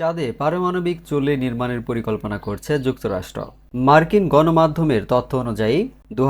চাঁদে পারমাণবিক চুল্লি নির্মাণের পরিকল্পনা করছে যুক্তরাষ্ট্র। মার্কিন গণমাধ্যমের তথ্য অনুযায়ী দু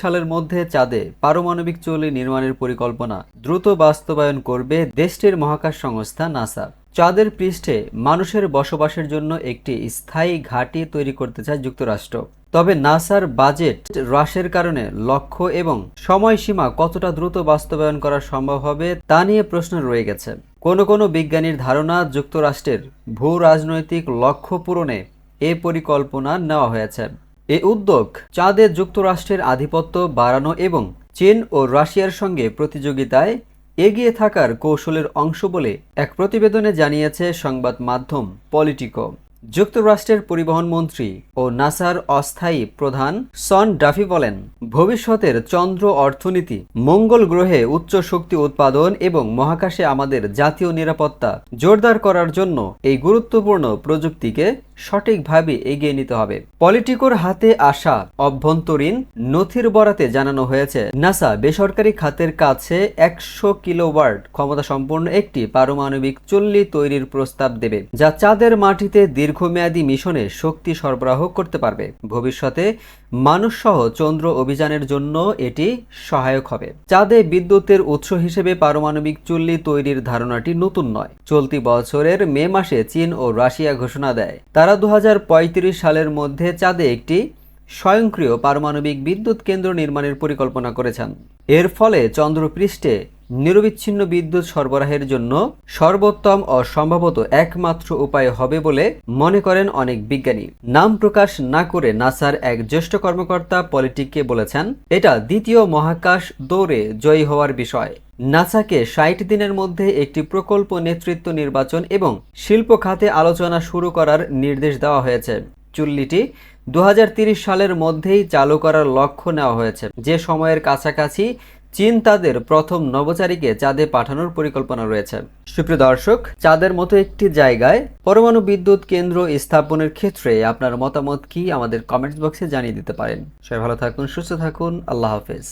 সালের মধ্যে চাঁদে পারমাণবিক চুল্লি নির্মাণের পরিকল্পনা দ্রুত বাস্তবায়ন করবে দেশটির মহাকাশ সংস্থা নাসা। চাঁদের পৃষ্ঠে মানুষের বসবাসের জন্য একটি স্থায়ী ঘাঁটি তৈরি করতে চায় যুক্তরাষ্ট্র। তবে নাসার বাজেট হ্রাসের কারণে লক্ষ্য এবং সময়সীমা কতটা দ্রুত বাস্তবায়ন করা সম্ভব হবে তা নিয়ে প্রশ্ন রয়ে গেছে। কোনো কোনো বিজ্ঞানীর ধারণা যুক্তরাষ্ট্রের ভূ রাজনৈতিক লক্ষ্য পূরণে এ পরিকল্পনা নেওয়া হয়েছে। এ উদ্যোগ চাঁদে যুক্তরাষ্ট্রের আধিপত্য বাড়ানো এবং চীন ও রাশিয়ার সঙ্গে প্রতিযোগিতায় এগিয়ে থাকার কৌশলের অংশ বলে এক প্রতিবেদনে জানিয়েছে সংবাদ মাধ্যম পলিটিকো। যুক্তরাষ্ট্রের পরিবহন মন্ত্রী ও নাসার অস্থায়ী প্রধান সন ডাফি বলেন, ভবিষ্যতের চন্দ্র অর্থনীতি, মঙ্গল গ্রহে উচ্চ শক্তি উৎপাদন এবং মহাকাশে আমাদের জাতীয় নিরাপত্তা জোরদার করার জন্য এই গুরুত্বপূর্ণ প্রযুক্তিকে সঠিকভাবে এগিয়ে নিতে হবে। পলিটিকোর হাতে আসা অভ্যন্তরীণ নথির বরাতে জানানো হয়েছে, নাসা বেসরকারি খাতের কাছে একশো কিলোওয়ার্ড ক্ষমতা সম্পন্ন একটি পারমাণবিক চল্লি তৈরির প্রস্তাব দেবে, যা চাঁদের মাটিতে দীর্ঘমেয়াদী মিশনে শক্তি সরবরাহ করতে পারবে। ভবিষ্যতে মানুষসহ চন্দ্র অভিযানের জন্য এটি সহায়ক হবে। চাঁদে বিদ্যুতের উৎস হিসেবে পারমাণবিক চুল্লি তৈরির ধারণাটি নতুন নয়। চলতি বছরের মে মাসে চীন ও রাশিয়া ঘোষণা দেয়। তারা দু হাজার পঁয়ত্রিশ সালের মধ্যে চাঁদে একটি স্বয়ংক্রিয় পারমাণবিক বিদ্যুৎ কেন্দ্র নির্মাণের পরিকল্পনা করেছেন। এর ফলে চন্দ্রপৃষ্ঠে নিরবিচ্ছিন্ন বিদ্যুৎ সরবরাহের জন্য সর্বোত্তম ও সম্ভবত একমাত্র উপায় হবে বলে মনে করেন অনেক বিজ্ঞানী। নাম প্রকাশ না করে নাসার এক জ্যেষ্ঠ কর্মকর্তা পলিটিককে বলেছেন, এটা দ্বিতীয় মহাকাশ দৌড়ে জয়ী হওয়ার বিষয়। নাসাকে ষাট দিনের মধ্যে একটি প্রকল্প নেতৃত্ব নির্বাচন এবং শিল্প খাতে আলোচনা শুরু করার নির্দেশ দেওয়া হয়েছে। চুল্লিটি দু সালের মধ্যেই চালু করার লক্ষ্য নেওয়া হয়েছে। যে সময়ের কাছাকাছি চীন তাদের প্রথম নবচারীকে চাঁদে পাঠানোর পরিকল্পনা রয়েছে। সুপ্রিয় দর্শক, চাঁদের মতো একটি জায়গায় পরমাণু বিদ্যুৎ কেন্দ্র স্থাপনের ক্ষেত্রে আপনার মতামত কি আমাদের কমেন্টস বক্সে জানিয়ে দিতে পারেন। সবাই ভালো থাকুন, সুস্থ থাকুন, আল্লাহ হাফেজ।